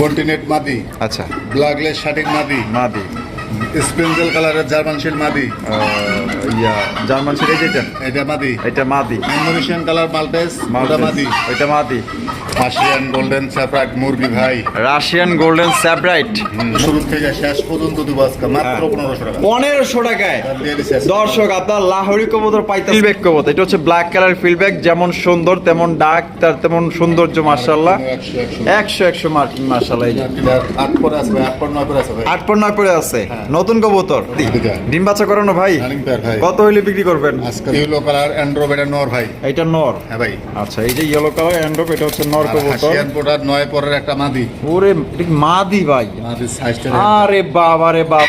Continent মাদি আচ্ছা। ব্ল্যাকলেস শার্টিং মাদি মাদি স্পেন্সেল কালারের জার্মান শিল মাদি। ইয়া জার্মান ছিল যেটা এটা? মাদি। এটা মাদি। ইন্দোনেশিয়ান কালার মাল্টেস ওটা মাদি। ওইটা মাদি। রাশিয়ান গোল্ডেন স্যাফরাইট মুরগি ভাই। রাশিয়ান গোল্ডেন স্যাপ্রাইট শুরু থেকে শেষ পর্যন্ত দেবো আজকে মাত্র হ্যাঁ। পনেরোশো টাকা। পনেরোশো টাকায়। দর্শক আপনার লাহোরি কবুতর পাইতে ফিলব্যাক কবুতর এটা হচ্ছে ব্ল্যাক কালার ফিলব্যাক যেমন সুন্দর তেমন ডাক তার তেমন সৌন্দর্য মার্শাল্লাহ একশো একশো একশো। মার্শাল্লাহ। আট পরে আসবে আট পর নয় পরে ভাই। আট পর নয় পরে আছে? নতুন কবুতর। ডিম বাচ্চা করানো ভাই? ভাই। কত হইলে বিক্রি করবেন? ইয়েলো কালার কালার অ্যান্ড্রোবেটা নর ভাই। এটা নর? হ্যাঁ ভাই। আচ্ছা এই যে ইয়েলো কালার অ্যান্ড্রপ এটা হচ্ছে নর কবুতর। পোটার নয় পরের একটা মাদি। ওরে এটা মাদি ভাই? আরে বাবা রে বাপ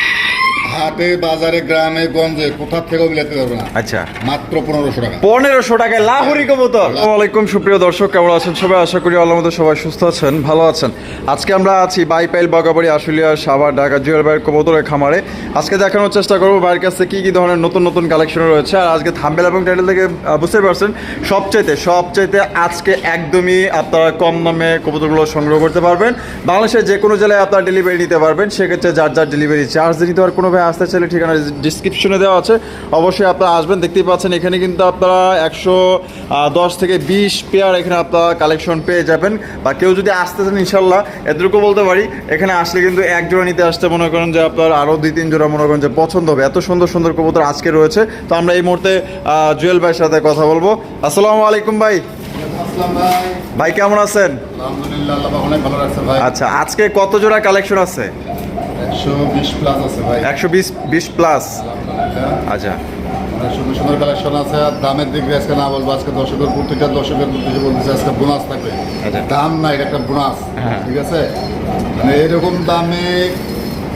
হাটে বাজারে গ্রামে গঞ্জে কোথার থেকেও বিলাতে পারবে না? আচ্ছা। মাত্র পনেরোশো টাকা। পনেরোশো টাকায় লাহুরি কবুতর। ওয়ালাইকুম সুপ্রিয় দর্শক কেমন আছেন সবাই? আশা করি আল্লাহ মতো সবাই সুস্থ আছেন ভালো আছেন। আজকে আমরা আছি বাইপাইল বাগাবাড়ি আশুলিয়া সাভার ঢাকা জুয়েল ভাইয়ের কবুতরের খামারে। আজকে দেখানোর চেষ্টা করব ভাইয়ের কাছে কী কী ধরনের নতুন নতুন কালেকশন রয়েছে। আর আজকে থাম্বেল এবং টাইটেল থেকে বুঝতে পারছেন সবচাইতে সবচাইতে আজকে একদমই আপনারা কম দামে কবুতরগুলো সংগ্রহ করতে পারবেন। বাংলাদেশের যে কোনো জেলায় আপনারা ডেলিভারি নিতে পারবেন সেক্ষেত্রে যার যার ডেলিভারি চার্জ নিতে আর কোনো আসতে চাইলে ঠিকানা ডিসক্রিপশনে দেওয়া আছে। অবশ্যই আপনারা আসবেন দেখতেই পাচ্ছেন এখানে কিন্তু আপনারা একশো দশ থেকে বিশ পেয়ার এখানে আপনারা কালেকশন পেয়ে যাবেন। বা কেউ যদি আসতে চান ইনশাল্লাহ এতটুকু বলতে পারি এখানে আসলে কিন্তু এক জোড়া নিতে আসতে মনে করেন যে আপনার আরও দুই তিন জোড়া মনে করেন যে পছন্দ হবে। এত সুন্দর সুন্দর কবুতর আজকে রয়েছে। তো আমরা এই মুহূর্তে জুয়েল ভাইয়ের সাথে কথা বলব। আসসালামু আলাইকুম ভাই। ভাই। কেমন আছেন? আচ্ছা আজকে কত জোড়া কালেকশন আছে? একশো বিশ প্লাস আছে আচ্ছা। সুন্দর সুন্দর কালেকশন আছে আর দামের দিক দিয়ে আজকে না বলব আজকে দর্শকের প্রত্যেকটা দর্শকের প্রত্যেকে বলতেছে আজকে বোনাস থাকবে। আচ্ছা। দাম না এটা একটা বোনাস হ্যাঁ। ঠিক আছে? মানে এরকম দামে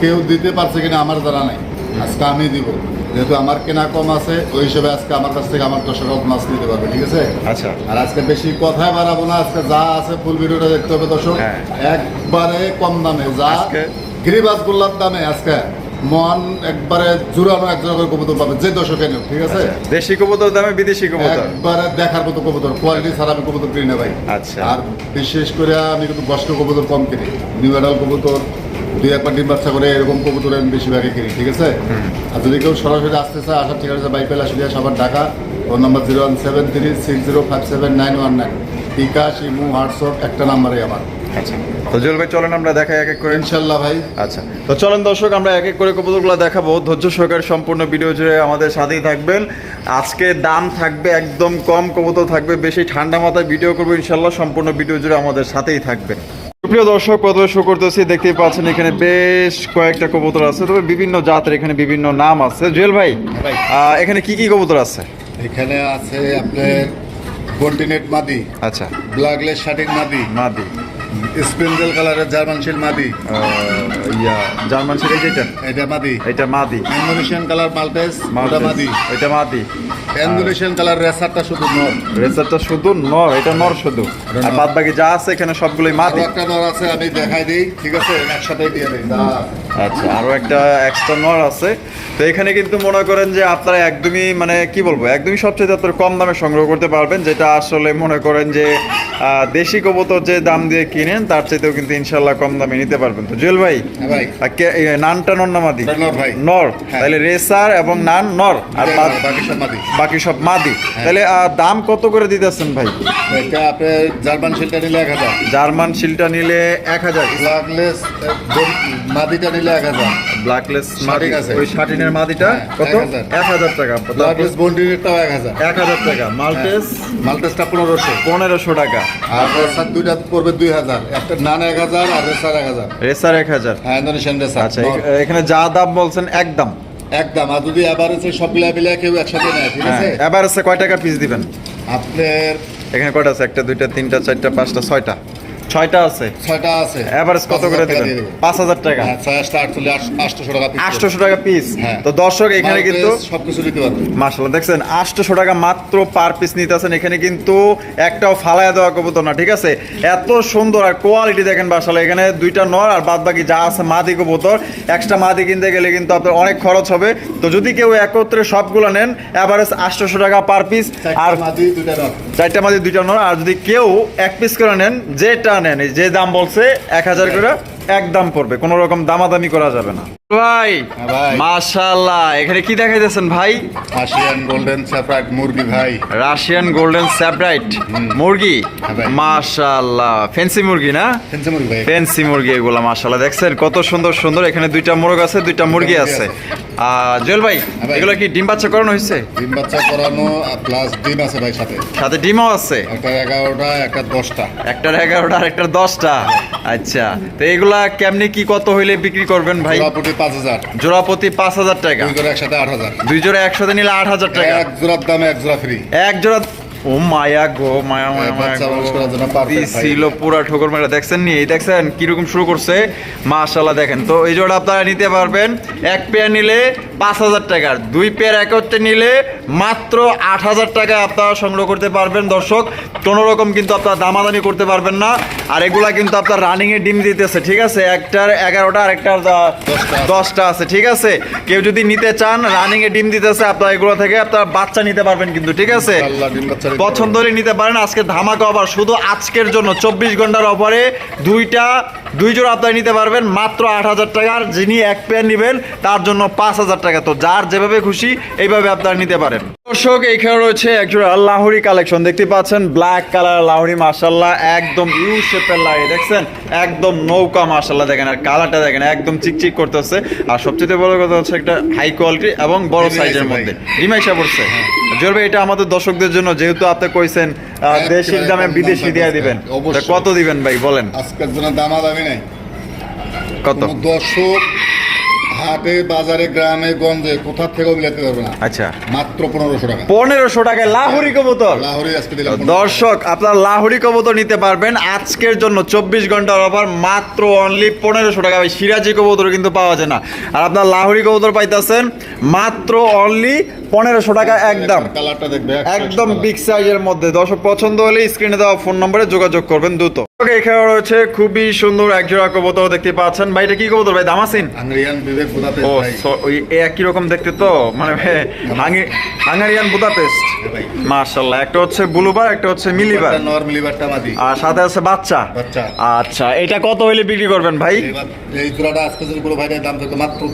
কেউ দিতে পারছে কিনা আমার জানা নাই। আজকে আমি দিব। যেহেতু আমার কেনা কম আছে ওই হিসেবে আজকে আমার কাছ থেকে আমার দর্শকরা বোনাস নিতে পারবে ঠিক আছে? আচ্ছা। আর আজকে বেশি কথায় বাড়াবো না আজকে যা আছে ফুল ভিডিওটা দেখতে হবে দর্শক। হ্যাঁ। একবারে কম দামে যা গিরিবাজ গোল্লার দামে আজকে মন একবারে জুড়ানো এক জনের কবুতর পাবে যে দর্শকে নেও ঠিক আছে? আচ্ছা। দেশি কবুতর দামে বিদেশি কবুতর? একবারে দেখার মতো কবুতর কোয়ালিটি ছাড়া আমি কবুতর কিনি না ভাই। আচ্ছা। আর বিশেষ করে আমি কিন্তু বস্ক কবুতর কম কিনি। নিউ অ্যাডাল কবুতর দুই একবার ডিম বাচ্চা করে এরকম কবুতর আমি বেশিরভাগই কিনি ঠিক আছে? আর যদি কেউ সরাসরি আসতে চায় আসার ঠিক আছে বাইক পেলে আসলে সবার Dhaka phone number zero one seven three six zero five seven nine one nine bKash imo WhatsApp একটা নাম্বারে আমার। আচ্ছা। তো জুয়েল ভাই চলেন আমরা দেখাই এক এক করে। ইনশাল্লাহ ভাই। আচ্ছা। তো চলেন দর্শক আমরা এক এক করে কবুতরগুলো দেখাবো। ধৈর্য সহকারে সম্পূর্ণ ভিডিও জুড়ে আমাদের সাথেই থাকবেন। আজকে দাম থাকবে একদম কম কবুতর থাকবে বেশি ঠান্ডা মাথায় ভিডিও করব ইনশাল্লাহ সম্পূর্ণ ভিডিও জুড়ে আমাদের সাথেই থাকবেন। প্রিয় দর্শক প্রথমে শো করতেছি দেখতেই পাচ্ছেন এখানে বেশ কয়েকটা কবুতর আছে তবে বিভিন্ন জাতের এখানে বিভিন্ন নাম আছে। জুয়েল ভাই ভাই। এখানে কি কি কবুতর আছে? এখানে আছে আপনার কন্টিনেন্ট মাদি আচ্ছা। ব্ল্যাকলেস শার্টিং মাদি মাদি। স্পেন্সেল কালারের জার্মান শিল মাদি। ইয়া জার্মান শিল যেটা এটা মাদি। এটা মাদি। ইন্দোনেশিয়ান কালার মাল্টেস ওটা মাদি। এটা মাদি। ইন্দোনেশিয়ান কালার রেসারটা শুধু নর। রেসারটা শুধু নর এটা নর শুধু। আর বাদ বাকি যা আছে এখানে সবগুলোই মাদি। একটা নর আছে আমি দেখাই দিই ঠিক আছে? একসাথে দিয়ে দিই। আচ্ছা আরও একটা এক্সট্রা নর আছে। তো এখানে কিন্তু মনে করেন যে আপনারা একদমই মানে কি বলব একদমই সবচেয়ে আপনারা কম দামে সংগ্রহ করতে পারবেন যেটা আসলে মনে করেন যে দেশি কবুতর যে দাম দিয়ে কিনেন তার চাইতেও কিন্তু ইনশাল্লাহ কম দামে নিতে পারবেন। তো জুয়েল ভাই হ্যাঁ নানটা নর না মাদি? এটা নর হ্যাঁ। তাহলে রেসার এবং নান নর আর নর, বাকি সব মাদি। হ্যাঁ। তাহলে দাম কত করে দিতেছেন ভাই? জার্মান শিলটা নিলে এক হাজার। জার্মান শিলটা নিলে এক হাজার। ব্ল্যাকলেস মাদিটা নিলে এক হাজার। ব্ল্যাকলেস মাদি ওই শাটিনের মাদিটা হ্যাঁ, কত? এক হাজার। এক হাজার টাকা ব্ল্যাকলেস বন্ডিনেরটাও এক হাজার। এক টাকা। মাল্টেস মাল্টেসটা পনেরোশো। পনেরোশো টাকা। আর রেসার দুইটা পড়বে দুই হাজার। একটা নান এক হাজার আর রেসার এক হাজার। রেসার এক হাজার। হ্যাঁ ইন্দোনেশিয়ান রেসার। আচ্ছা এখানে যা দাম বলছেন একদম। একদম। আর যদি আবার হচ্ছে সব মিলা কেউ একসাথে নেয় ঠিক হ্যাঁ আছে? আছে কয় টাকা পিস দিবেন? আপনার এখানে কয়টা আছে? একটা দুইটা তিনটা চারটা পাঁচটা ছয়টা। ছয়টা আছে। ছয়টা আছে। এভারেজ কত করে দিবেন? পাঁচ হাজার টাকা। হ্যাঁ আটশোশো টাকা আটশোশো টাকা পিস হ্যাঁ। তো দর্শক এখানে কিন্তু সবকিছু দিতে পারবে। মার্শাল্লাহ দেখছেন? আটশোশো টাকা মাত্র পার পিস নিতেছেন। এখানে কিন্তু একটাও ফালায় দেওয়া কবুতর না ঠিক আছে? এত সুন্দর আর কোয়ালিটি দেখেন বাসালে এখানে দুইটা নর আর বাদ বাকি যা আছে মাদি কবুতর। এক্সট্রা মাদি কিনতে গেলে কিন্তু আপনার অনেক খরচ হবে। তো যদি কেউ একত্রে সবগুলো নেন অ্যাভারেজ আটশোশো টাকা পার পিস আর মাদি চারটা মাঝে দুইটা নর। আর যদি কেউ এক পিস করে নেন যেটা নেন যে দাম বলছে এক হাজার করে এক দাম পড়বে কোনো রকম দামাদামি করা যাবে না। ভাই হ্যাঁ এখানে কি দেখাইতেছেন ভাই? আশিয়ান গোল্ডেন স্যাফরাইট মুরগি ভাই। রাশিয়ান গোল্ডেন স্যাপ্রাইট মুরগি? হ্যাঁ ভাই। মুরগি না? ফেন্সি মুরগি ভাই। ফেন্সি মুরগি এগুলো মাশাল্লাহ দেখছেন কত সুন্দর সুন্দর এখানে দুইটা মোরগ আছে দুইটা মুরগি আছে। আর জুয়েল ভাই হ্যাঁ এগুলো কি ডিম বাচ্চা করানো হয়েছে ডিম বাচ্চা করানো প্লাস ডিম আছে ভাই সাথে। সাথে ডিমও আছে? একটা এগারোটা একটা দশটা। একটার এগারোটা আর একটার দশটা আচ্ছা তো এগুলা কেমনি কি কত হইলে বিক্রি করবেন ভাই? পাঁচ হাজার। জোড়া প্রতি পাঁচ হাজার টাকা। দুই জোড়া একসাথে আট হাজার। দুই জোড়া একসাথে নিলে আট হাজার টাকা। এক জোড়ার দাম এক জোড়া ফ্রি এক জোড়া ও মায়া গো মায়া মায়া হ্যাঁ, মায়া। ছিল পুরা ঠোকর মেলা। দেখছেন নি? এই দেখছেন কীরকম শুরু করছে? মাশাল্লাহ দেখেন। তো এই জোড়া আপনারা নিতে পারবেন। এক পেয়ার নিলে পাঁচ হাজার টাকার। দুই পেয়ার একত্রে নিলে মাত্র আট হাজার টাকা আপনারা সংগ্রহ করতে পারবেন। দর্শক কোনো রকম কিন্তু আপনারা দামাদামি করতে পারবেন না। আর এগুলা কিন্তু আপনার রানিং এ ডিম দিতেছে ঠিক আছে? একটার এগারোটা আর একটার দশটা। আছে। ঠিক আছে? কেউ যদি নিতে চান রানিং এ ডিম দিতেছে আপনারা এগুলো থেকে আপনারা বাচ্চা নিতে পারবেন কিন্তু ঠিক আছে? পছন্দ নিতে পারেন। আজকে ধামাকা অফার শুধু আজকের জন্য চব্বিশ ঘণ্টার অফারে দুইটা, দুই জোড়া আপনার নিতে পারবেন। মাত্র আট হাজার টাকার যিনি এক পেয়ার নেবেন, তার জন্য পাঁচ হাজার টাকা। তো যার যেভাবে খুশি, এইভাবে আপনারা নিতে পারেন। দর্শক এইখানে রয়েছে একজোড়া লাহোরি কালেকশন। দেখতে পাচ্ছেন ব্ল্যাক কালার লাহোরি মার্শাল্লাহ একদম ইউ শেপের লাহোরি। দেখছেন? একদম নৌকা মার্শাল্লাহ দেখেন আর কালারটা দেখেন একদম চিকচিক করতেছে। আর সবচেয়ে বড় কথা হচ্ছে একটা হাই কোয়ালিটি এবং বড় সাইজের মধ্যে। ডিমাইশা পড়ছে। জোর ভাই এটা আমাদের দর্শকদের জন্য যেহেতু আপনি কইছেন দেশির দামে বিদেশি দিয়ে দিবেন। কত দিবেন ভাই বলেন? আজকের জন্য দামা দামি নাই। কত? দর্শক হাটে বাজারে গ্রামে গঞ্জে কোথা থেকেও মিলাতে পারবে না? আচ্ছা। মাত্র পনেরোশো টাকা। পনেরোশো টাকায় লাহুরি কবুতর। লাহোরি আজকে দিলাম দর্শক আপনার লাহুরি কবুতর নিতে পারবেন। আজকের জন্য চব্বিশ ঘণ্টার অফার মাত্র অনলি পনেরোশো টাকা। সিরাজি কবুতর কিন্তু পাওয়া যায় না। আর আপনার লাহুরি কবুতর পাইতেছেন মাত্র অনলি পনেরোশো টাকা একদম। কালারটা দেখবে একদম বিগ সাইজের মধ্যে। দর্শক পছন্দ হলে স্ক্রিনে দেওয়া ফোন নম্বরে যোগাযোগ করবেন দ্রুত। Okay, এখানে রয়েছে খুবই সুন্দর এক জোড়া কবুতর দেখতে পাচ্ছেন। ভাই এটা কি কবুতর? ভাই দামাসিন? বিবেক বুদাপেস্ট ও ওই একই রকম দেখতে তো? মানে হাঙ্গি- হাঙ্গারিয়ান বুদাপেস্ট। ভাই। মার্শাল্লাহ একটা হচ্ছে ব্লুবার একটা হচ্ছে মিলিবার। মাদি। আর সাথে আছে বাচ্চা। বাচ্চা। আচ্ছা এটা কত হইলে বিক্রি করবেন ভাই? এই জোড়াটা আজকে যদি কোনো ভাইয়ের দাম থাকতো মাত্র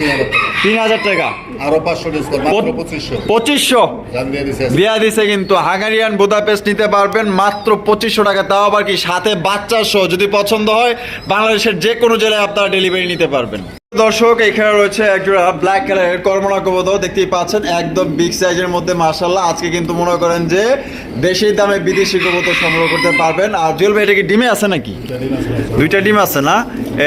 তিন হাজার টাকা। তিন আরও পাঁচশো ডিসকাউন্ট মাত্র পঁচিশশো। পঁচিশশো? দাম দিয়ে দিছে দেয়া দিছে কিন্তু হাঙ্গারিয়ান বুদাপেস্ট নিতে পারবেন মাত্র পঁচিশশো টাকা। তাও আবার কি সাথে বাচ্চা সহ যদি পছন্দ হয় বাংলাদেশের যে কোনো জেলায় আপনারা ডেলিভারি নিতে পারবেন। দর্শক এখানে রয়েছে একজোড়া ব্ল্যাক কালারের কর্মনা কবুতর দেখতেই পাচ্ছেন একদম বিগ সাইজের মধ্যে মার্শাল্লাহ আজকে কিন্তু মনে করেন যে দেশি দামে বিদেশি কবুতর সংগ্রহ করতে পারবেন। আর জুয়েল ভাই এটা কি ডিমে আছে নাকি? দুইটা ডিম আছে না?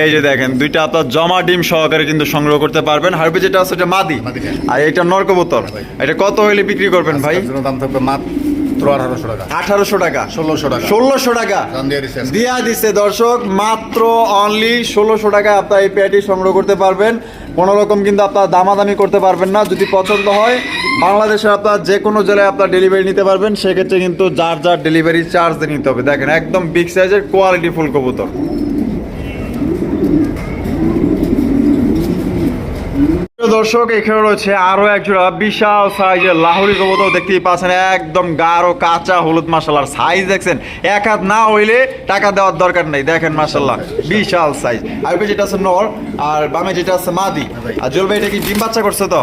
এই যে দেখেন দুইটা আপনার জমা ডিম সহকারে কিন্তু সংগ্রহ করতে পারবেন। হারবি যেটা আছে এটা মাদি। মাদি। আর এটা নর কবুতর। এটা কত হইলে বিক্রি করবেন ভাই? দাম থাকবে মাত্র আঠারোশো টাকা। আঠারোশো টাকা। ষোলোশো টাকা। ষোলোশো টাকা। দিয়ে দিছে দর্শক মাত্র অনলি ষোলোশো টাকা আপনার এই সংগ্রহ করতে পারবেন। কোনো রকম কিন্তু আপনার দামাদামি করতে পারবেন না। যদি পছন্দ হয় বাংলাদেশে আপনার যে কোনো জেলায় আপনার ডেলিভারি নিতে পারবেন। সেক্ষেত্রে কিন্তু যার যার ডেলিভারি চার্জ নিতে হবে। দেখেন একদম বিগ সাইজের কোয়ালিটি ফুল কবুতর। দর্শক এখানে রয়েছে আরও একজোড়া বিশাল সাইজের লাহোরি কবুতর দেখতেই পাচ্ছেন একদম গাঢ় কাঁচা হলুদ মাসাল্লার সাইজ দেখছেন। এক হাত না হইলে টাকা দেওয়ার দরকার নেই দেখেন মাসাল্লাহ বিশাল সাইজ আর যেটা আছে নর আর বামে যেটা আছে মাদি। আর জল ভাই এটা কি ডিম বাচ্চা করছে তো?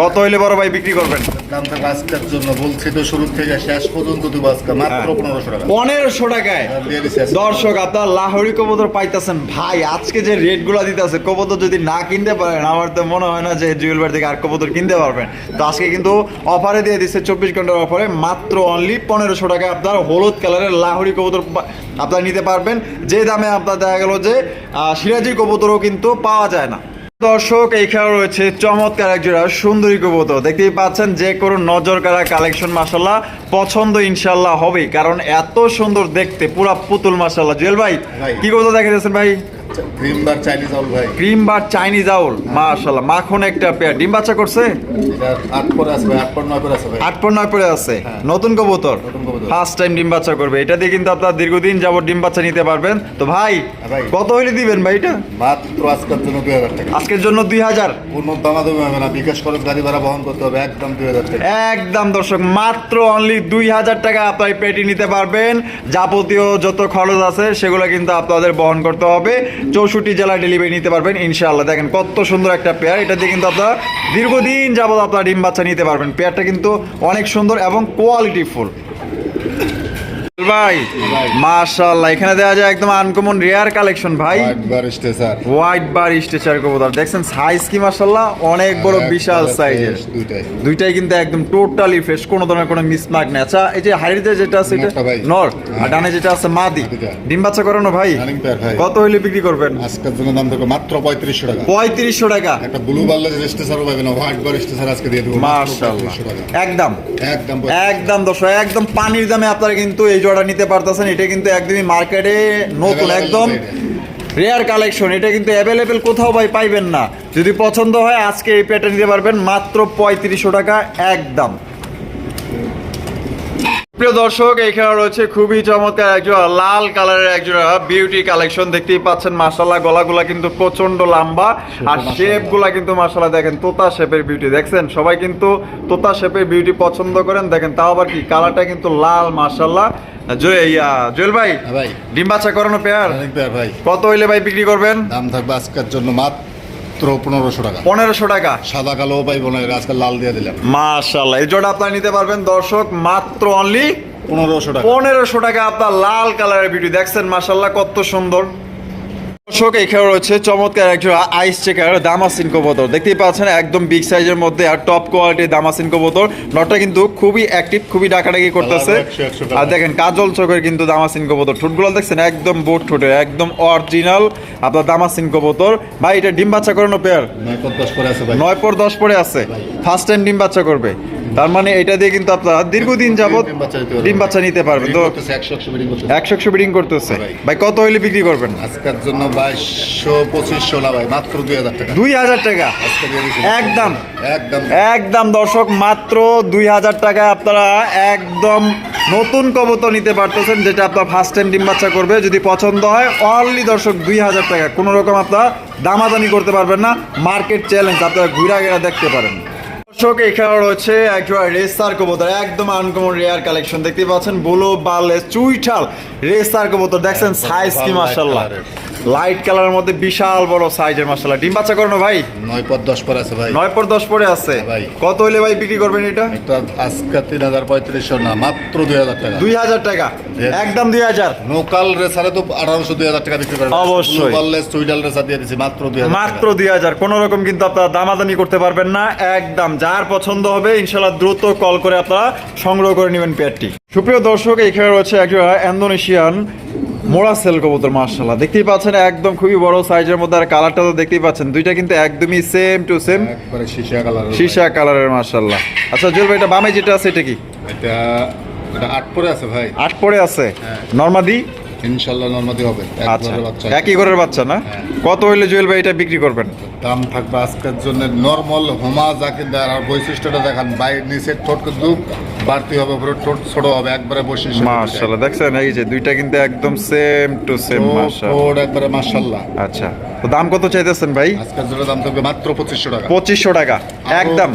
কত হইলে বড় ভাই বিক্রি করবেন? দাম আজকের জন্য বলছি তো শুরু থেকে শেষ পর্যন্ত দেবো মাত্র হ্যাঁ। পনেরোশো টাকা। পনেরোশো টাকায়। দর্শক আপনার লাহোরি কবুতর পাইতেছেন। ভাই আজকে যে রেটগুলো দিতেছে কবুতর যদি না কিনতে পারেন আমার তো মনে হয় না যে জুয়েল বার থেকে আর কবুতর কিনতে পারবেন। তো আজকে কিন্তু অফারে দিয়ে দিচ্ছে চব্বিশ ঘণ্টার অফারে মাত্র অনলি পনেরোশো টাকা আপনার হলুদ কালারের লাহোরি কবুতর আপনারা নিতে পারবেন। যে দামে আপনার দেখা গেল যে সিরাজি কবুতরও কিন্তু পাওয়া যায় না। দর্শক এইখানে রয়েছে চমৎকার এক জোড়া সুন্দরী কবুতর। দেখতেই পাচ্ছেন যে কোনো নজর কারা কালেকশন মাসাল্লাহ পছন্দ ইনশাল্লাহ হবেই। কারণ এত সুন্দর দেখতে পুরা পুতুল মাসাল্লাহ জুয়েল ভাই ভাই। কি কবুতর দেখে দিয়েছেন ভাই? ক্রিম বার চাইনিজ আউল ভাই। ক্রিম বার চাইনিজ আউল মাশাল্লাহ মাখন একটা পেয়ার। ডিম বাচ্চা করছে? এটা আট পরে আছে ভাই। আট পর নয় পরে আছে ভাই। আট পর নয় পরে আছে। নতুন কবুতর? ফার্স্ট টাইম ডিম বাচ্চা করবে। এটা দিয়ে কিন্তু আপনার দীর্ঘদিন যাবত ডিম বাচ্চা নিতে পারবেন। তো ভাই হ্যাঁ কত হইলে দিবেন ভাই এটা? মাত্র আজকের জন্য দুই হাজার টাকা। আজকের জন্য দুই হাজার? দামাদামি হবে না। বিকাশ খরচ গাড়ি ভাড়া বহন করতে হবে একদম টাকা। দর্শক মাত্র অনলি দুই হাজার টাকা আপনার পেটি নিতে পারবেন। যাবতীয় যত খরচ আছে সেগুলো কিন্তু আপনাদের বহন করতে হবে। চৌষট্টি জেলায় ডেলিভারি নিতে পারবেন, ইনশাআল্লাহ। দেখেন কত সুন্দর একটা পেয়ার এটা দিয়ে কিন্তু আপনারা দীর্ঘদিন যাবত আপনার ডিম বাচ্চা নিতে পারবেন। পেয়ারটা কিন্তু অনেক সুন্দর এবং কোয়ালিটি ফুল ভাই। মাশাআল্লাহ এখানে দেওয়া যায় একদম আনকমন রেয়ার কালেকশন ভাই। একবার স্টেশন হোয়াইট বার কবুতর। দেখছেন সাইজ কি মাশাআল্লাহ? অনেক বড় বিশাল সাইজের দুইটাই। কিন্তু একদম টোটালি ফ্রেশ কোনো ধরনের কোনো মিসমার্ক নেই। আচ্ছা এই যে হাড়িতে যেটা আছে এটা নর। আর হ্যাঁ। ডানে যেটা আছে মাদি। ডিম বাচ্চা করানো ভাই? কত হইলে বিক্রি করবেন? আজকের জন্য দাম থাকবে মাত্র পঁয়ত্রিশশো টাকা। পঁয়ত্রিশশো টাকা। একটা ব্লু বাল্লার স্টেশনও পাবে না হোয়াইট বার স্টেশন আজকে দিয়ে দেবো টাকা। একদম। একদম একদম দর্শক একদম পানির দামে আপনারা কিন্তু এই জোড়া নিতে পারতেছেন এটা কিন্তু একদমই মার্কেটে নতুন একদম রেয়ার কালেকশন এটা কিন্তু অ্যাভেলেবেল কোথাও ভাই পাইবেন না। যদি পছন্দ হয় আজকে এই প্যাটার্ন নিতে পারবেন মাত্র পঁয়ত্রিশশো টাকা একদম। প্রিয় দর্শক এখানে রয়েছে খুবই চমৎকার একজোড়া লাল কালারের একজোড়া বিউটি কালেকশন দেখতেই পাচ্ছেন মাসাল্লাহ গলাগুলা কিন্তু প্রচণ্ড লম্বা। আর শেপগুলা কিন্তু মাসাল্লাহ দেখেন তোতা শেপের বিউটি দেখছেন? সবাই কিন্তু তোতা শেপের বিউটি পছন্দ করেন। দেখেন তাও আবার কি? কালারটা কিন্তু লাল মাসাল্লাহ জুয়েল ভাই হ্যাঁ ভাই। ডিম বাচ্চা করানো পেয়ার পেয়ার ভাই। কত হইলে ভাই বিক্রি করবেন? দাম থাকবে আজকের জন্য মাত্র পনেরোশো টাকা। পনেরোশো টাকা। সাদা কালো পাই না আজকে লাল দিয়ে দিলাম। মাশাল্লাহ এই জোড়া আপনারা নিতে পারবেন দর্শক মাত্র অনলি পনেরোশো টাকা। পনেরোশো টাকা আপনার লাল কালারের বিউটি দেখছেন মাশাল্লাহ কত সুন্দর। দর্শক এখানে রয়েছে চমৎকার একজন আইস চেকার দামাসিন কবুতর। দেখতেই পাচ্ছেন একদম বিগ সাইজের মধ্যে আর টপ কোয়ালিটির দামাসিন কবুতর। নটটা কিন্তু খুবই অ্যাক্টিভ খুবই ডাকাডাকি করতেছে। আর দেখেন কাজল চোখের কিন্তু দামাসিন কবুতর। ঠোঁটগুলো দেখছেন একদম বোট ঠোঁটের একদম অরিজিনাল আপনার দামাসিন কবুতর। ভাই এটা ডিম বাচ্চা করানো পেয়ার নয় পঞ্চাশ করে আছে ভাই। নয় পর দশ পরে আছে। ফার্স্ট টাইম ডিম বাচ্চা করবে। তার মানে এটা দিয়ে কিন্তু আপনারা দীর্ঘদিন যাবত ডিম বাচ্চা নিতে পারবেন। তো একশো একশো বিডিং করতেছে। ভাই। কত হইলে বিক্রি করবেন? আজকের জন্য বাইশশো পঁচিশশো না ভাই মাত্র দুই হাজার টাকা। দুই হাজার টাকা। একদম। একদম। একদম দর্শক মাত্র দুই হাজার টাকা আপনারা একদম নতুন কবুতর নিতে পারতেছেন যেটা আপনার ফার্স্ট টাইম ডিম বাচ্চা করবে। যদি পছন্দ হয় অনলি দর্শক দুই হাজার টাকা। কোনো রকম আপনারা দামাদামি করতে পারবেন না। মার্কেট চ্যালেঞ্জ আপনারা ঘুরা গেরা দেখতে পারেন। দর্শক এখানে রয়েছে একজন রেসার কবুতর একদম আনকমন রেয়ার কালেকশন দেখতে পাচ্ছেন বুলো বালে চুইঠাল রেসার কবুতর। দেখছেন সাইজ কি colour-এর। লাইট কালারের মধ্যে বিশাল বড় সাইজের মাসাল্লাহ ডিম বাচ্চা করানো ভাই? নয় পর দশ পর আছে ভাই। নয় পর দশ পরে আছে। ভাই। কত হইলে ভাই বিক্রি করবেন এটা? এটা আজকে তিন হাজার পঁয়ত্রিশশো না মাত্র দুই হাজার টাকা। দুই হাজার টাকা? একদম দুই হাজার? লোকাল রেসারে তো আঠারোশো দুই হাজার টাকা বিক্রি করে অবশ্যই। সুইডাল রেসার দিয়ে দিচ্ছি মাত্র দুই হাজার মাত্র দুই হাজার। কোনো রকম কিন্তু আপনারা দামাদামি করতে পারবেন না। একদম যার পছন্দ হবে ইনশাল্লাহ দ্রুত কল করে আপনারা সংগ্রহ করে নেবেন পেয়ারটি। সুপ্রিয় দর্শক এখানে রয়েছে একটা ইন্দোনেশিয়ান মোড়া সেল কবুতর মার্শাল্লাহ দেখতেই পাচ্ছেন একদম খুবই বড় সাইজের মধ্যে আর কালারটা তো দেখতেই পাচ্ছেন। দুইটা কিন্তু একদমই সেম টু সেম একবারে শিশা কালার সীসা কালারের মার্শাল্লাহ আচ্ছা জুয়েল ভাই এটা বামে যেটা আছে এটা কি? এটা এটা আট পরে আছে ভাই। আট পরে আছে? নরমাদি নর্মাদি? ইনশাল্লাহ নর্মাদি হবে। আচ্ছা। একই ঘরের বাচ্চা না? হ্যাঁ। কত হইলে জুয়েল ভাই এটা বিক্রি করবেন? দাম থাকবে আজকের জন্য নর্মাল হোমা যাকে দেয় আর বৈশিষ্ট্যটা দেখান বাই নিচের ঠোঁট কিন্তু বাড়তি হবে পুরো ঠোঁট ছোট হবে একবারে বৈশিষ্ট্য মার্শাল্লাহ দেখছেন এই যে দুইটা কিন্তু একদম সেম টু সেম মার্শাল্লাহ ঠোঁট একবারে মাশাল্লাহ আচ্ছা তো দাম কত চাইতেছেন ভাই? আজকের জন্য দাম থাকবে মাত্র পঁচিশশো টাকা। পঁচিশশো টাকা একদম।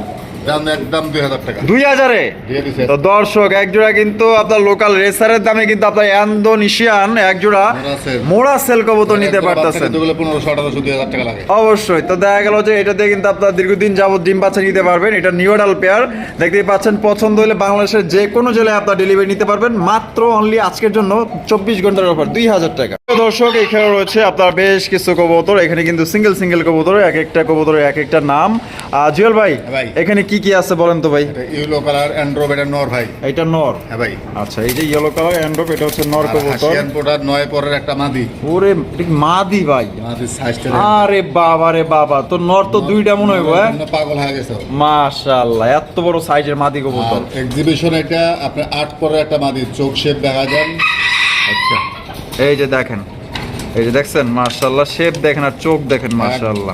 দুই হাজার তো দর্শক এক জোড়া কিন্তু আপনার লোকাল রেসারের দামে কিন্তু আপনার ইন্দোনেশিয়ান এক জোড়া মোড়া সেল। মোড়া কবুতর নিতে পারতেছেন। অবশ্যই। তো দেখা গেল যে এটা দিয়ে কিন্তু আপনার দীর্ঘদিন যাবত ডিম বাচ্চা নিতে পারবেন। এটা নিউডাল পেয়ার দেখতেই পাচ্ছেন পছন্দ হলে বাংলাদেশের যে কোনো জেলায় আপনার ডেলিভারি নিতে পারবেন। মাত্র অনলি আজকের জন্য চব্বিশ ঘণ্টার অফার দুই হাজার টাকা। দর্শক এখানে রয়েছে আপনার বেশ কিছু কবুতর। এখানে কিন্তু সিঙ্গেল সিঙ্গেল কবুতর এক একটা কবুতরের এক একটা নাম। আর জুয়েল ভাই ভাই। এখানে কি কি আছে বলেন তো ভাই? ইউলো কালার অ্যান্ড্রোভ এটা নর ভাই। এটা নর? হ্যাঁ ভাই। আচ্ছা এই যে ইয়েলো কালার অ্যান্ড্রপ এটা হচ্ছে নর কবুতর। পোটার নয় পরের একটা মাদি। ওরে মাদি ভাই? মাদি সাইজটা আরে বাবা রে বাবা তো নর তো দুইটা মনে হয় ভাই পাগল হয়ে গেছে। মাশাআল্লাহ এত বড় সাইজের মাদি কবুতর। এক্সিবিশন এটা আপনার আট পরের একটা মাদি চোখ শেপ দেখা যান। আচ্ছা। এই যে দেখেন এই যে দেখছেন? মার্শাল্লাহ শেপ দেখেন আর চোখ দেখেন মার্শাল্লাহ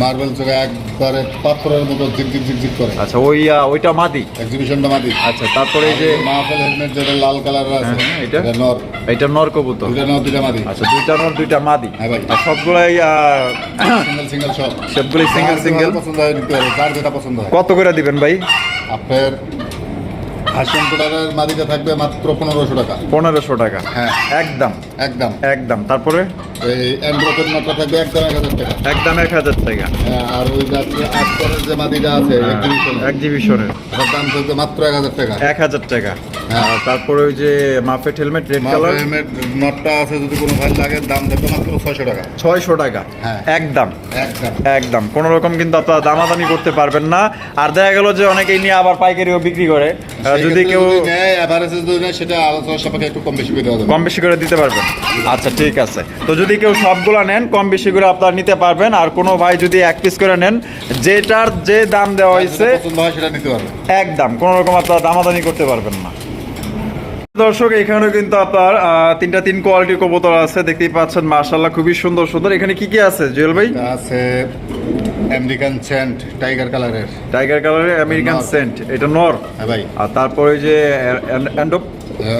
মার্বেল চোখে একবারে পাথরের মতো ঝিক ঝিক ঝিক ঝিক করে। আচ্ছা ওই ওইটা মাদি? এক্সিবিশনটা মাদি। আচ্ছা তারপরে এই যে মাহফিল হেলমেট যেটা লাল কালার আছে হ্যাঁ, এটা? নর। এটা নর কবুতর? দুইটা নর দুইটা মাদি। আচ্ছা দুইটা নর দুইটা মাদি? হ্যাঁ ভাই। আর সবগুলাই সিঙ্গেল সিঙ্গেল সব। সবগুলোই যার single? পছন্দ হয় যার যেটা পছন্দ হয়। কত করে দিবেন ভাই? আপনার কোটারের মাদিটা থাকবে মাত্র পনেরোশো টাকা। পনেরোশো টাকা। হ্যাঁ। একদম। একদম। একদম। তারপরে? এই অ্যান্ড্রয়েডের নটটা থাকবে একদম এক হাজার টাকা। একদম এক হাজার টাকা। হ্যাঁ, আর ওই আটটারের যে মাদিটা আছে এক্সিবিশন এক্সিবিশনের দাম থাকবে মাত্র এক হাজার টাকা। এক হাজার টাকা। হ্যাঁ। তারপরে ওই যে মাফেট হেলমেট রেড কালার হেলমেট নটটা আছে যদি কোনো ভাই লাগে দাম থাকবে মাত্র ছয়শো টাকা। ছয়শো টাকা? হ্যাঁ। একদম। একদম। কোনো রকম কিন্তু আপনারা দামাদামি করতে পারবেন না। আর দেখা গেল যে অনেকেই নিয়ে আবার পাইকারিও বিক্রি করে। যদি কেউ সেটা আলোচনা একটু কম বেশি করে কম বেশি করে দিতে পারবেন। আচ্ছা ঠিক আছে। তো যদি কেউ সবগুলো নেন কম বেশি করে আপনারা নিতে পারবেন। আর কোনো ভাই যদি এক পিস করে নেন যেটার যে দাম দেওয়া হয়েছে হয় একদম। কোনো রকম আপনারা দামাদামি করতে পারবেন না। দর্শক এখানেও কিন্তু আপনার তিনটা তিন কোয়ালিটির কবুতর আছে দেখতেই পাচ্ছেন মার্শাল্লাহ খুবই সুন্দর সুন্দর। এখানে কি কি আছে জুয়েল ভাই? আছে আমেরিকান সেন্ট টাইগার কালারের টাইগার কালারের আমেরিকান সেন্ট এটা নর। হ্যাঁ ভাই। আর তারপরে যে অ্যান্ডপ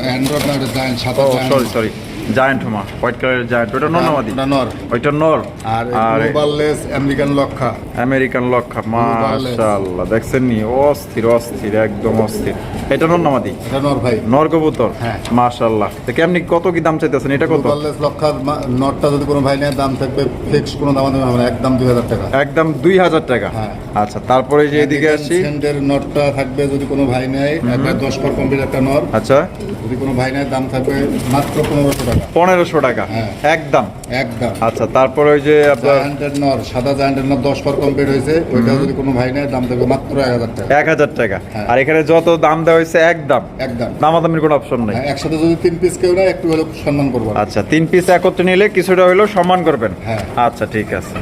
অ্যান্ড্রয়েড না জায়েন্ট সাদা sorry sorry giant homer white কালারের জায়ান্ট ওটা নর নামাদি ওটা নর। ওইটা নর। আর আর গ্লোবাললেস আমেরিকান লক্ষা। আমেরিকান লক্ষা মাশাআল্লাহ দেখছেন নি অস্থির অস্থির একদম অস্থির। এটা নর নামাদি? এটা নর ভাই। নর কবুতর? হ্যাঁ। মাশাআল্লাহ। তো কেমনি কত কি দাম চাইতেছেন? এটা কত? গ্লোবাললেস লক্ষার নটটা যদি কোনো ভাই নেয় দাম থাকবে ফিক্স কোনো দাম দেবে না একদম দুই হাজার টাকা। একদম দুই হাজার টাকা? হ্যাঁ। আচ্ছা তারপরে যে এদিকে আসি। সেন্টের নটটা থাকবে যদি কোনো ভাই নেয় একবার দশ পর কমপ্লিট একটা নর। আচ্ছা। যদি কোনো ভাই নেয় দাম থাকবে মাত্র পনেরোশো টাকা। পনেরোশো টাকা? হ্যাঁ। একদম? একদম। আচ্ছা তারপরে ওই যে আপনার জায়ান্টের নর সাদা জায়ান্টের নর দশ পর কমপ্লিট হয়েছে ওইটা যদি কোনো ভাই নেয় দাম থাকবে মাত্র এক হাজার টাকা। এক হাজার টাকা। হ্যাঁ। আর এখানে যত দাম দেওয়া হয়েছে একদম। একদম। দামাদামির কোনো অপশন নেই। হ্যাঁ, একসাথে যদি তিন পিস কেউ নেয় একটু হলেও সম্মান করব আচ্ছা তিন পিস একত্রে নিলে কিছুটা হলেও সম্মান করবেন। হ্যাঁ। আচ্ছা ঠিক আছে।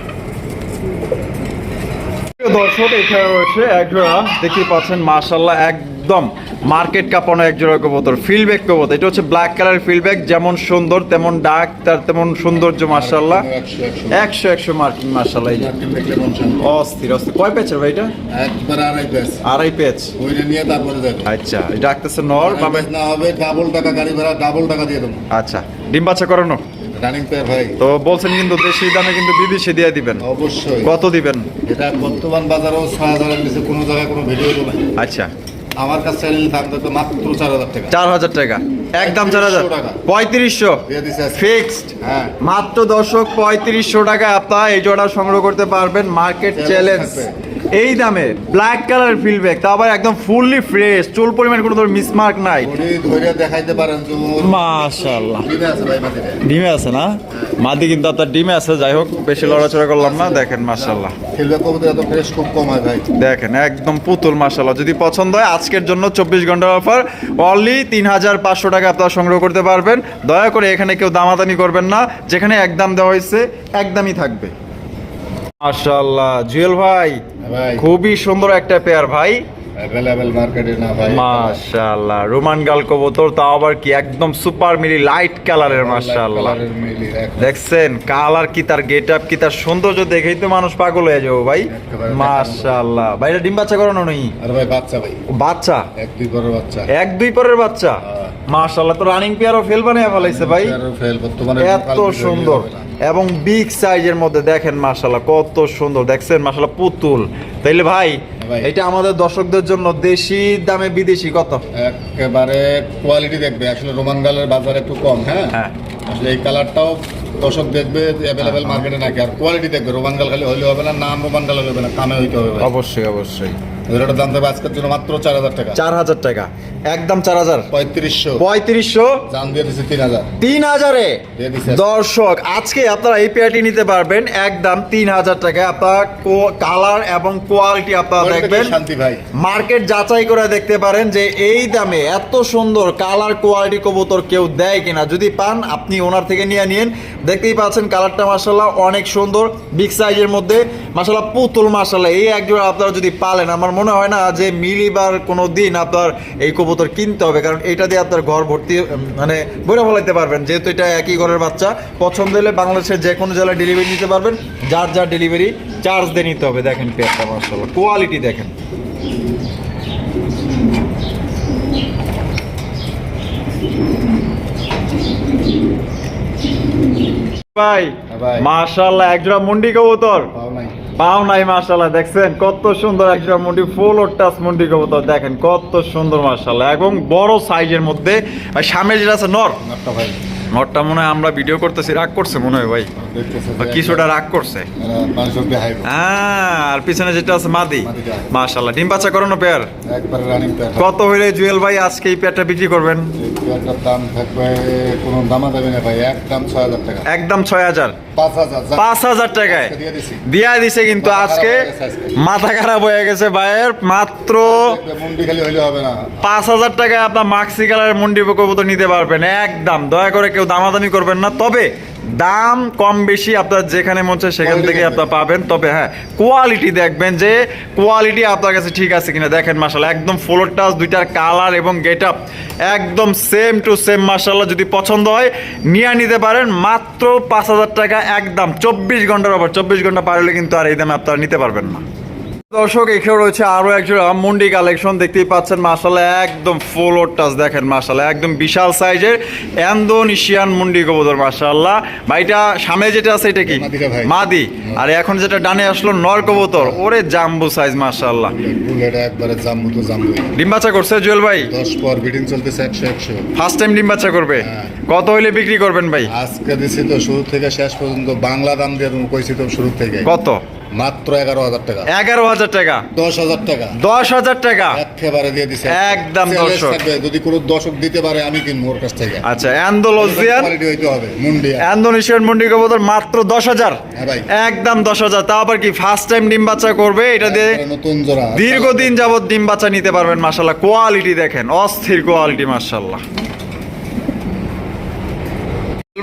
দর্শক এখানে রয়েছে এক জোড়া। দেখতে পাচ্ছেন মার্শাল্লাহ একদম মার্কেট কাঁপানো এক জোড়া কবুতর ফিলব্যাক কবুতর। এটা হচ্ছে ব্ল্যাক কালার ফিলব্যাক যেমন সুন্দর তেমন ডাক তার তেমন সৌন্দর্য মার্শাল্লাহ একশো একশো মার্কিং মার্শাল্লাহ। অস্থির অস্থির। কয় পেয়েছে ভাই এটা? আড়াই যাবে আচ্ছা এটা আঁকতেছে নর আড়াই না হবে ডাবল টাকা গাড়ি ভাড়া ডাবল টাকা দিয়ে দেবো। আচ্ছা ডিম বাচ্চা করানো? রানিং পেয়ার ভাই। তো বলছেন কিন্তু দেশি দামে কিন্তু বিদেশি দিয়ে দিবেন। অবশ্যই। কত দিবেন? এটা বর্তমান বাজারেও ছয় হাজারের নিচে কোনো জায়গায় কোনো ভিডিও নেই আচ্ছা। আমার কাছে দাম থাকবে মাত্র চার হাজার টাকা। চার হাজার টাকা। একদম চার হাজার। 3500 পঁয়ত্রিশশো। ফিক্সড। হ্যাঁ। মাত্র দর্শক পঁয়ত্রিশশো টাকা আপনারা এই জোড়া সংগ্রহ করতে পারবেন। Market challenge. এই দামে ব্ল্যাক কালার ফিলব্যাক তা আবার একদম ফুললি ফ্রেশ চুল পরিমাণ কোনো ধর মিসমার্ক নাই। দেখাইতে পারেন মাশাআল্লাহ। ডিমে আছে না? মাদি কিন্তু আপনার ডিমে আছে যাই হোক বেশি লড়াচড়া করলাম না দেখেন মাশাআল্লাহ। খেলবে কবুতর এত ফ্রেশ খুব কম হয় ভাই। দেখেন একদম পুতুল মাশাল্লাহ যদি পছন্দ হয় আজকের জন্য চব্বিশ ঘণ্টার অফার অনলি তিন হাজার পাঁচশো টাকা আপনারা সংগ্রহ করতে পারবেন। দয়া করে এখানে কেউ দামাদামি করবেন না যেখানে একদম দেওয়া হয়েছে একদমই থাকবে। মাশাল্লাহ জুয়েল ভাই ভাই। খুবই সুন্দর একটা পেয়ার ভাই। অ্যাভেলেবেল মার্কেটে না ভাই। মাশাল্লাহ রোমান গাল কবুতর তাও আবার কি একদম সুপার মিলি লাইট কালারের এক দেখছেন কালার কি তার গেট আপ কি তার সৌন্দর্য দেখেই তো মানুষ পাগল হয়ে যাব ভাই। একেবারে মাশাল্লাহ ভাইরা ডিম বাচ্চা করানো নেই আর ভাই বাচ্চা ভাই। বাচ্চা? এক দুই বড় বাচ্চা। এক দুই পরের বাচ্চা? হ্যাঁ। মাশাল্লাহ তো রানিং পেয়ারও ফেল বানিয়ে ফেলাইছে ভাই। এত সুন্দর। এবং বিগ সাইজের মধ্যে দেখেন মাশাল্লাহ কত সুন্দর। দেখছেন মাশাল্লাহ পুতুল। তাইলে ভাই। এটা আমাদের দর্শকদের জন্য দেশি দামে বিদেশি কত? একেবারে কোয়ালিটি দেখবে আসলে রোমান গালের বাজার একটু কম হ্যাঁ? হ্যাঁ। আসলে এই কালারটাও দর্শক দেখবে অ্যাভেলেবেল মার্কেটে নাকি আর কোয়ালিটি দেখবে রোমান গাল খালি হইলে হবে না নাম রোমান গাল হলে হবে না কামে হইতে হবে অবশ্যই অবশ্যই। এগুলোর দাম দেবে আজকের জন্য মাত্র চার হাজার টাকা। চার হাজার টাকা। একদম চার হাজার। পঁয়ত্রিশশো। পঁয়ত্রিশশো? দাম দিয়ে দিচ্ছে তিন হাজার। তিন হাজারে? দর্শক আজকে আপনারা এই পেয়ারটি নিতে পারবেন। একদম তিন হাজার টাকায় আপনারা কালার এবং কোয়ালিটি আপনারা দেখবেন। শান্তি ভাই। মার্কেট যাচাই করে দেখতে পারেন যে এই দামে এত সুন্দর কালার কোয়ালিটি কবুতর কেউ দেয় কিনা। যদি পান আপনি ওনার থেকে নিয়ে নিন। দেখতেই পাচ্ছেন কালারটা মাসাল্লাহ অনেক সুন্দর বিগ সাইজের মধ্যে। মাসাল্লাহ পুতুল মাসাল্লাহ এই একজোড়া আপনারা যদি পালেন আমার মনে হয় না যে মিলিবার কোনো দিন আপনার এই কবুতর কিনতে হবে কারণ এটা দিয়ে আপনার ঘর ভর্তি মানে বইরা ফলাইতে পারবেন। যেহেতু এটা একই ঘরের বাচ্চা পছন্দ হলে বাংলাদেশের যে কোনো জেলায় ডেলিভারি নিতে পারবেন। যার যার ডেলিভারি চার্জ দিয়ে নিতে হবে। দেখেন পেয়ারটা মার্শাল্লাহ কোয়ালিটি দেখেন। ভাই হ্যাঁ ভাই। মাশাআল্লাহ একজোড়া মুন্ডি কবুতর। পাও নাই পাও দেখছেন? কত সুন্দর একটা মুন্ডি ফুল ওর টাচ মুন্ডি কবুতর দেখেন কত সুন্দর মার্শাল্লাহ এবং বড় সাইজের মধ্যে সামনে যেটা আছে নর। নাটটা ভাই। নরটা মনে হয় আমরা ভিডিও করতেছি রাগ করছে মনে হয় ভাই। কিছুটা রাগ করছে। হ্যাঁ আর পিছনে যেটা আছে মাদি। মাদিটা। ডিম বাচ্চা করানো পেয়ার পেয়ার কত হইলে জুয়েল ভাই আজকে এই পেয়ারটা বিক্রি করবেন? দাম থাকবে কোনো দামা দেবে না ভাই একদম ছয় হাজার টাকা। একদম ছয় হাজার। পাঁচ হাজার টাকায়। দিয়া দিছে। কিন্তু আজকে। মাথা খারাপ হয়ে গেছে ভাইয়ের মাত্র পাঁচ হাজার টাকায় আপনার মাক্সি কালারের মুন্ডি কবুতর নিতে পারবেন একদম। দয়া করে কেউ দামাদামি করবেন না। তবে দাম কম বেশি আপনার যেখানে মন চায় সেখান থেকে। আপনার পাবেন। তবে হ্যাঁ কোয়ালিটি দেখবেন যে কোয়ালিটি আপনার কাছে ঠিক আছে কিনা। দেখেন মাসাল্লাহ একদম ফ্লোর টাচ দুইটার কালার এবং গেট আপ একদম সেম টু সেম মাসাল্লাহ যদি পছন্দ হয় নিয়ে নিতে পারেন। মাত্র পাঁচ হাজার টাকা একদম। চব্বিশ ঘণ্টার ওপর চব্বিশ ঘণ্টা পারলে কিন্তু আর এই দামে আপনারা নিতে পারবেন না। দর্শক এখানে রয়েছে আরও একজোড়া মুন্ডি কালেকশন দেখতেই পাচ্ছেন মাসাল্লাহ একদম ফুল টাচ দেখেন মাসাল্লাহ একদম বিশাল সাইজের এন্দোনেশিয়ান মুন্ডি কবুতর মাসাল্লাহ ভাইটা সামনে যেটা আছে এটা কি। মাদি আর এখন যেটা ডানে আসলো নর কবুতর। ওরে জাম্বু সাইজ মাসাল্লাহ বুলেটা একবারে জাম্বু তো জাম্বু ডিম বাচ্চা করছে জুয়েল ভাই? দশ পর বিডিং চলতেছে একশো একশো। ফার্স্ট টাইম ডিম বাচ্চা করবে? হ্যাঁ। কত হইলে বিক্রি করবেন ভাই? আজকে দিছি তো শুরু থেকে শেষ পর্যন্ত বাংলা দাম দিয়ে কইছি তো শুরু থেকে। কত? মাত্র এগারো হাজার টাকা। এগারো হাজার টাকা। দশ হাজার টাকা। দশ হাজার টাকা। একেবারে দিয়ে দিছে। একদম দর্শক। যদি কোনো দর্শক দিতে পারে আমি কিনবো ওর কাছ থেকে। আচ্ছা অ্যান্ডোলজিয়ান হইতে হবে মুন্ডিয়া। ইন্দোনেশিয়ান মুন্ডি কবুতর মাত্র দশ হাজার। হ্যাঁ ভাই। একদম দশ হাজার। তাও আবার কি ফার্স্ট টাইম ডিম বাচ্চা করবে? এটা দিয়ে নতুন জোড়া। দীর্ঘদিন যাবত ডিম বাচ্চা নিতে পারবেন মাসাল্লাহ কোয়ালিটি দেখেন অস্থির কোয়ালিটি মাসাল্লাহ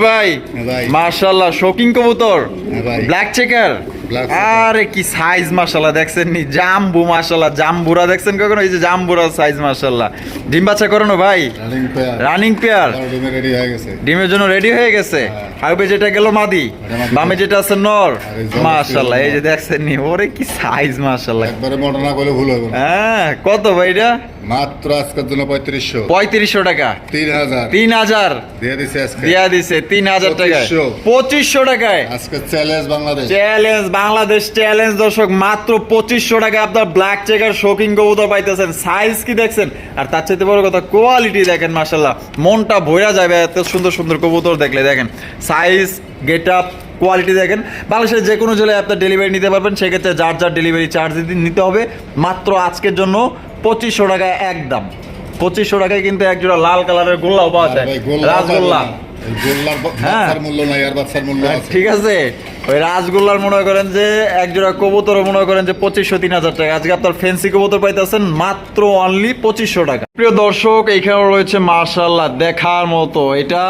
ভাই হ্যাঁ ভাই। মার্শাল্লাহ শোকিং কবুতর। ভাই। Black checker. আরে কি সাইজ মার্শাল্লাহ দেখছেন নি? জাম্বু মার্শাল্লাহ জাম্বুরা দেখছেন কখনো? এই যে জাম্বুরা সাইজ মার্শাল্লাহ ডিম বাচ্চা করানো ভাই। Running pair running pair ready হয়ে গেছে। ডিমের জন্য রেডি হয়ে গেছে। হ্যাঁ। আগে যেটা গেল মাদি। বামে যেটা আছে নর। আর এই মাশাল্লাহ এই যে দেখছেন নি? ওরে কি সাইজ মাশাল্লাহ একবারে মোটা না করলে ভুল হবে হ্যাঁ কত ভাই এটা? মাত্র আজকের জন্য পঁয়ত্রিশশো। পঁয়ত্রিশশো টাকা। তিন হাজার। তিন হাজার। দিয়ে দিছে দিয়া দিছে তিন হাজার পঁচিশশো। পঁচিশশো টাকায়। আজকে challenge Bangladesh. Challenge Bangladesh challenge দর্শক মাত্র পঁচিশশো টাকা আপনার ব্ল্যাক চেকার শোকিং কবুতর পাইতেছেন। সাইজ কি দেখছেন? আর তার চাইতে বড় কথা কোয়ালিটি দেখেন মাসাল্লাহ মনটা ভরা যাবে এত সুন্দর সুন্দর কবুতর দেখলে দেখেন। সাইজ গেট আপ কোয়ালিটি দেখেন। বাংলাদেশের যে কোনো জেলায় আপনার ডেলিভারি নিতে পারবেন সেক্ষেত্রে যার যার ডেলিভারি চার্জ নিতে হবে মাত্র আজকের জন্য পঁচিশশো টাকায় একদম। পঁচিশশো টাকায় কিন্তু একজোড়া লাল কালারের গোল্লাও পাওয়া যায়। ভাই, গোল্লা রাসগোল্লা হ্যাঁ। হ্যাঁ, আছে। ঠিক আছে। ওই রাজগোল্লার মনে করেন যে এক কবুতর মনে করেন যে পঁচিশশো তিন হাজার টাকা। আজকে আপনার ফেন্সি কবুতর পাইতেছেন মাত্র অনলি পঁচিশশো টাকা। প্রিয় দর্শক এইখানে রয়েছে মার্শাল্লাহ দেখার মতো। এটা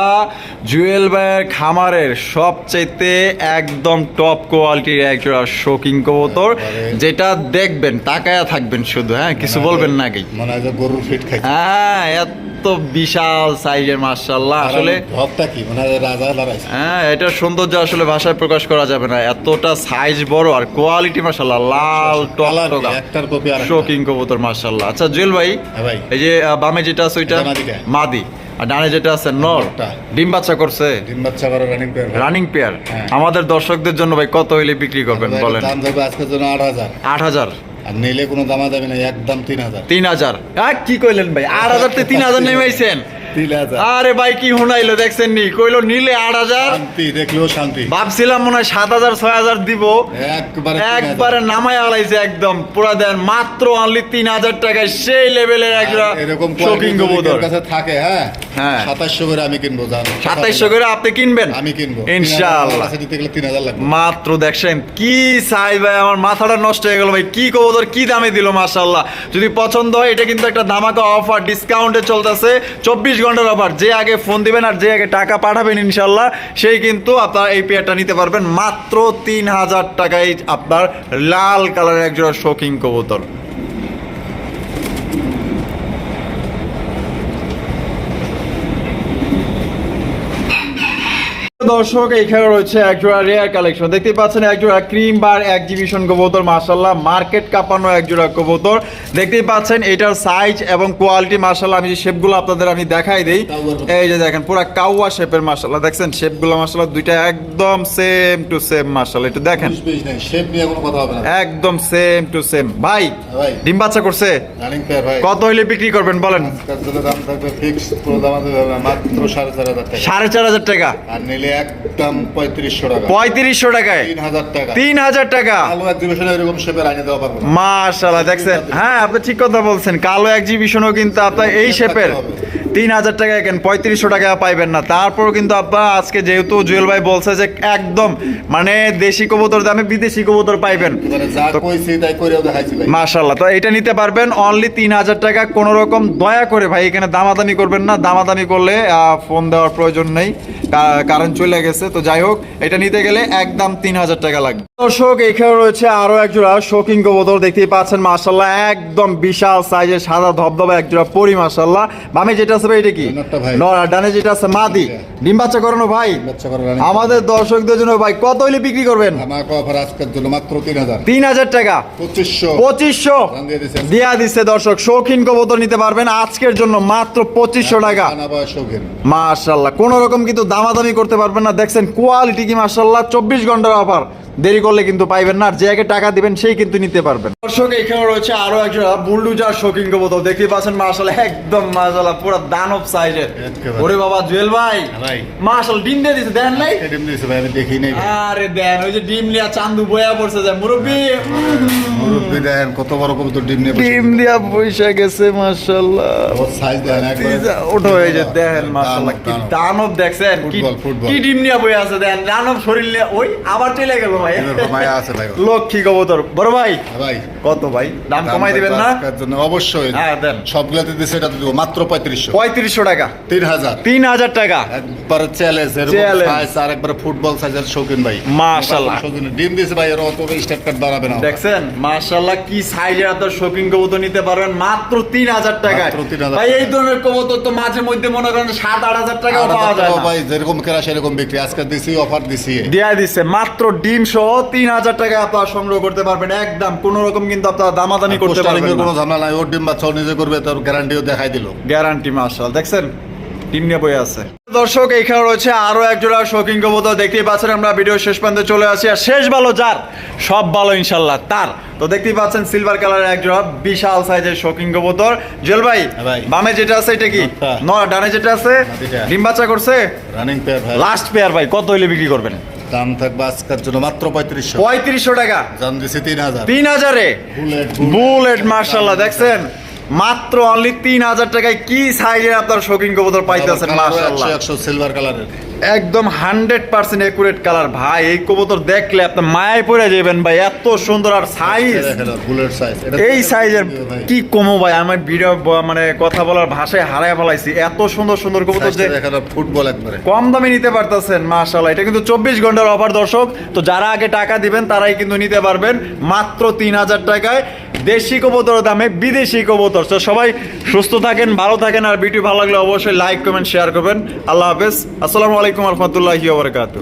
জুয়েল ভাইয়ের খামারের সবচাইতে একদম টপ কোয়ালিটির এক জোড়া শোকিং কবুতর যেটা দেখবেন তাকায়া থাকবেন শুধু হ্যাঁ কিছু বলবেন না কি মনে হয় বিশাল সাইজের মার্শাল্লাহ আসলে ভাবটা কি? মনে রাজা হ্যাঁ এটার সৌন্দর্য আসলে ভাষায় প্রকাশ করা যাবে না। এতটা সাইজ বড় আর কোয়ালিটি মাসাল্লাহ লাল কালার টকটকা। শোকিং কবুতর মাসাল্লাহ আচ্ছা জুয়েল ভাই হ্যাঁ এই যে বামে যেটা আছে ওইটা মাদি আর ডানে যেটা আছে নর। ডিম বাচ্চা করছে? ডিম বাচ্চা করে রানিং পেয়ার রানিং পেয়ার। আমাদের দর্শকদের জন্য ভাই কত হইলে বিক্রি করবেন বলেন। দাম আজকের জন্য আট হাজার। আট হাজার। আর নিলে কোনো দামা দামি না একদম তিন হাজার। তিন হাজার। কি কইলেন ভাই? আট হাজার তিন হাজার নেমেছেন আরে ভাই কি হুনাইলো দেখছেন নি? কইলো নিলে আট হাজার। শান্তি দেখলেও শান্তি। ভাবছিলাম মনে হয় সাত হাজার ছয় হাজার দিব। একবারে একবারে নামায় আলাইছে একদম। পুরা দেন মাত্র অনলি তিন হাজার টাকায় সেই লেভেলের একটা এরকম কেউ কাছে থাকে হ্যাঁ হ্যাঁ। সাতাশশো করে আমি কিনবো জান। সাতাইশশো করে আপনি কিনবেন? আমি কিনবো। ইনশাআল্লাহ। দিতে গেলে তিন হাজার লাগবে। মাত্র দেখছেন কি চাই ভাই আমার মাথাটা নষ্ট হয়ে গেল ভাই। কি কবুতর কি দামে দিল যদি পছন্দ হয় এটা কিন্তু একটা ধামাকা অফার ডিসকাউন্টে চলতেছে। চব্বিশ ঘণ্টার অফার যে আগে ফোন দিবেন আর যে আগে টাকা পাঠাবেন ইনশাল্লাহ, সেই কিন্তু আপনার এই পেয়ারটা নিতে পারবেন। মাত্র তিন হাজার টাকায় আপনার লাল কালারের একজোড়া শৌখিন কবুতর। দর্শক এখানে রয়েছে একজোড়া রেয়ার কালেকশন দেখতে পাচ্ছেন একজোড়া ক্রিম বার এক্সিবিশন কবুতর মার্শাল্লাহ মার্কেট কাঁপানো একজোড়া কবুতর। দেখতেই পাচ্ছেন এটার সাইজ এবং কোয়ালিটি মার্শাল্লাহ আমি যে শেপগুলো আপনাদের আমি দেখাই দিই। এই যে দেখেন পুরো কাউয়া শেপের মার্শাল্লাহ দেখছেন? শেপগুলো মার্শাল্লাহ দুইটা একদম সেম টু সেম মার্শাল্লাহ একটু দেখেন। শেপ নিয়ে কোনো কথা হবে না। একদম সেম টু সেম ভাই ডিম বাচ্চা করছে? কত হইলে বিক্রি করবেন বলেন? আজকাল দাম থাকবে ফিক্স পুরো দাম আছে মাত্র সাড়ে চার হাজার টাকা। সাড়ে চার হাজার টাকা। আর নিলে একদম পঁয়ত্রিশশো টাকা। পঁয়ত্রিশশো টাকায়? তিন হাজার টাকা। তিন হাজার টাকা এক্সিবিশনে এরকম শেপের আইনে দেওয়া পারব না। মাশাল্লাহ দেখছেন? হ্যাঁ আপনি ঠিক কথা বলছেন। কালো এক্সিবিশনও কিন্তু আপনার এই শেপের তিন হাজার টাকা কেন? পঁয়ত্রিশশো টাকা পাইবেন না। তারপরও কিন্তু আপনার আজকে যেহেতু জুয়েল ভাই বলছে যে একদম মানে দেশি কবুতর দামে বিদেশি কবুতর পাইবেন। মাশাল্লাহ তো এটা নিতে পারবেন অনলি তিন হাজার টাকা। কোনো রকম দয়া করে ভাই এখানে দামাদামি করবেন না। দামাদামি করলে ফোন দেওয়ার প্রয়োজন নেই। কারণ চলে গেছে। তো যাই হোক এটা নিতে গেলে একদম তিন হাজার টাকা লাগবে। দর্শক এখানে রয়েছে আরও একজোড়া শৌখিন কবুতর। দেখতেই পাচ্ছেন মাশাল্লাহ একদম বিশাল সাইজের সাদা ধবধবা একজোড়া পরি মাশাল্লাহ আমি যেটা ভাই এটা কি? নর আর ডানে যেটা আছে মাদি। ডিম বাচ্চা করানো ভাই? বাচ্চা আমাদের দর্শকদের জন্য ভাই কত হইলে বিক্রি করবেন? আমাকে অফার আজকের জন্য মাত্র তিন হাজার। তিন হাজার টাকা। পঁচিশশো। পঁচিশশো। দিয়ে দিচ্ছে দর্শক শৌখিন কবুতর নিতে পারবেন আজকের জন্য মাত্র পঁচিশশো টাকা। মাশাল্লাহ কোন রকম কিন্তু দামাদামি করতে পারবেন না। দেখছেন কোয়ালিটি কি মাশাল্লাহ চব্বিশ ঘণ্টার অফার দেরি করলে কিন্তু পাইবেন না আর যে আগে টাকা দিবেন সেই কিন্তু নিতে পারবেন। দর্শক এখানে রয়েছে আরও একজন বুলডুজার শৌখিন কবুতর। দেখতে পাচ্ছেন মাশাল্লাহ একদম মাশাল্লাহ পুরো দানব সাইজের ওরে বাবা জুয়েল ভাই। ভাই। মাশাল ডিম দিয়ে দিছে দেন নাই? এডিম দিয়েছে ভাই আমি দেখি নাই। আরে দেন ওই যে ডিম লিয়া চান্দু বয়া পড়ছে যায় মুরব্বী। মুরব্বী দেখেন কত বড় কবুতর ডিম নিয়ে ডিম দিয়া বইসা গেছে মাশাল্লাহ ওর সাইজ দেখেন একবারে ওটা যে দেখেন মাশাআল্লাহ কি দানব, দানব। দানব দেখছেন কি ফুটবল, ফুটবল। কি ডিম নিয়ে বই আছে দেখেন দানব শরীর নিয়ে ওই আবার চলে গেল ভাই। মায়া আছে ভাই। লক্ষ্মী কবুতর। বড় ভাই? ভাই। কত ভাই? দাম কমাই দিবেন না? অবশ্যই। হ্যাঁ, দেন। সবগুলাতে দিছে এটা দিব মাত্র পঁয়ত্রিশশো। পঁয়ত্রিশশো টাকা। তিন হাজার। তিন হাজার টাকা। একবার চ্যালেঞ্জ সাইজ আর একবার ফুটবল সাইজের শৌখিন ভাই। মাশাআল্লাহ। ডিম ভাই এর অত কাট দাঁড়াবে না দেখছেন? মাশাআল্লাহ কি সাইজের আপনার কবুতর নিতে পারবেন? মাত্র তিন হাজার মাত্র 3,000 ভাই এই ধরনের কবুতর তো মাঝে মধ্যে মনে করেন সাত আট হাজার টাকাও পাওয়া যায় না। ভাই যেরকম কেনা সেরকম বিক্রি। আজকে দিছি অফার দিছি। দেয়া দিচ্ছে মাত্র ডিম সহ তিন হাজার টাকা আপনারা সংগ্রহ করতে পারবেন। একদম কোন রকম কিন্তু আপনারা দামাদামি করতে পারবেন কোনো ঝামেলা নাই। ওর ডিম বাচ্চা নিজে করবে তার গ্যারান্টিও দেখাই দিল। গ্যারান্টি মার্শাল দেখছেন? টিম নিয়ে বই আছে। দর্শক এখানে রয়েছে আরও এক জোড়া শৌখিন কবুতর দেখতেই পাচ্ছেন আমরা ভিডিও শেষ পর্যন্ত চলে আসি আর শেষ ভালো যার সব ভালো ইনশাল্লাহ তার। তো দেখতেই পাচ্ছেন সিলভার কালারের এক জোড়া বিশাল সাইজের শৌখিন কবুতর। জেল ভাই হ্যাঁ বামে যেটা আছে এটা কি? আচ্ছা। ন ডানে যেটা আছে ডিম বাচ্চা করছে? রানিং পেয়ার ভাই। লাস্ট পেয়ার ভাই কত হইলে বিক্রি করবেন? দাম থাকবে আজকের জন্য মাত্র পঁয়ত্রিশশো। পঁয়ত্রিশশো টাকা। দাম দিছি তিন হাজার। তিন হাজারে? বুলেট বুলেট মার্শাল্লাহ দেখছেন? মাত্র অনলি তিন হাজার টাকায় কি সাইজের আপনার শৌখিন কবুতর পাইতেছেন মার্শাল্লাহ একশো সিলভার কালারের একদম হান্ড্রেড পার্সেন্ট একুরেট কালার ভাই এই কবুতর দেখলে আপনি মায়ায় পড়ে যাবেন ভাই এত সুন্দর আর সাইজ এই সাইজের কি কমো ভাই আমার ভিডিও মানে কথা বলার ভাষায় হারায় ফেলাইছি। এত সুন্দর সুন্দর কবুতর যে ফুটবল একবারে। কম দামে নিতে পারতেছেন মাশাল্লাহ এটা কিন্তু চব্বিশ ঘণ্টার অফার দর্শক। তো যারা আগে টাকা দিবেন তারাই কিন্তু নিতে পারবেন। মাত্র তিন হাজার টাকায় দেশি কবুতর দামে বিদেশি কবুতর। তো সবাই সুস্থ থাকেন ভালো থাকেন আর ভিডিও ভালো লাগলে অবশ্যই লাইক কমেন্ট শেয়ার করবেন। আল্লাহ হাফেজ। আসসালামু আলাইকুম। আলাইকুম রহমতুল্লাহি বারকাতু